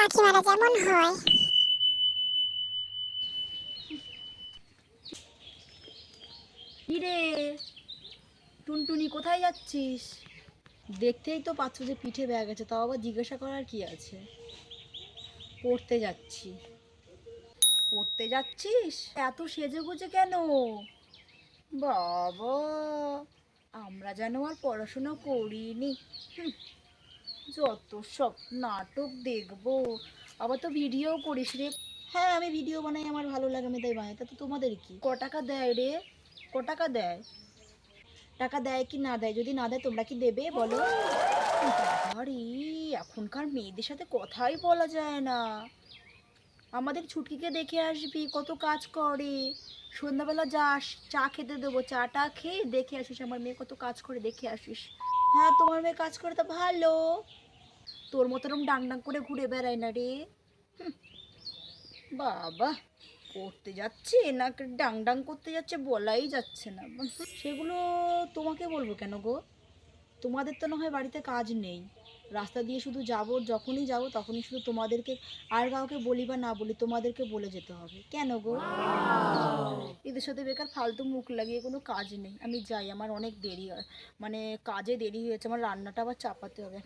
কাকিমারা যেমন হয়। টুনটুনি, কোথায় যাচ্ছিস? দেখতেই তো পাচ্ছ যে পিঠে ব্যাগ আছে তাও আবার জিজ্ঞাসা করার কি আছে? পড়তে যাচ্ছি। পড়তে যাচ্ছিস? এত সেজে গুজে কেন? বাবা, আমরা যেন আর পড়াশোনা করিনি। যত সব নাটক দেখব। আবার তো ভিডিও করিস রে। হ্যাঁ আমি ভিডিও বানাই আমার ভালো লাগে আমি তাই বানাই। তা তো তোমাদের কি? ক টাকা দেয় রে? ক টাকা দেয়? টাকা দেয় কি না দেয়? যদি না দেয় তোমরা কি দেবে বলো? আরে এখনকার মেয়েদের সাথে কথাই বলা যায় না। আমাদের ছুটকিকে দেখে আসবি কত কাজ করে। সন্ধ্যাবেলা যাস চা খেতে দেবো। চাটা খেয়ে দেখে আসিস আমার মেয়ে কত কাজ করে দেখে আসিস। হ্যাঁ তোমার মেয়ে কাজ করে তো ভালো। তোর মতো এরকম ডাং ডাং করে ঘুরে বেড়ায় না রে। বাবা পড়তে যাচ্ছে না ডাং ডাং করতে যাচ্ছে বলাই যাচ্ছে না। সেগুলো তোমাকে বলব কেন গো? তোমাদের তো না হয় বাড়িতে কাজ নেই। রাস্তা দিয়ে শুধু যাব, যখনই যাব তখনই শুধু তোমাদেরকে আর কাউকে বলি বা না বলি, তোমাদেরকে বলে যেতে হবে। কেন গো? এদের সাথে বেকার ফালতু মুখ লাগিয়ে কোনো কাজ নেই আমি যাই, আমার অনেক দেরি হয় মানে কাজে দেরি হয়েছে, আমার রান্নাটা আবার চাপাতে হবে।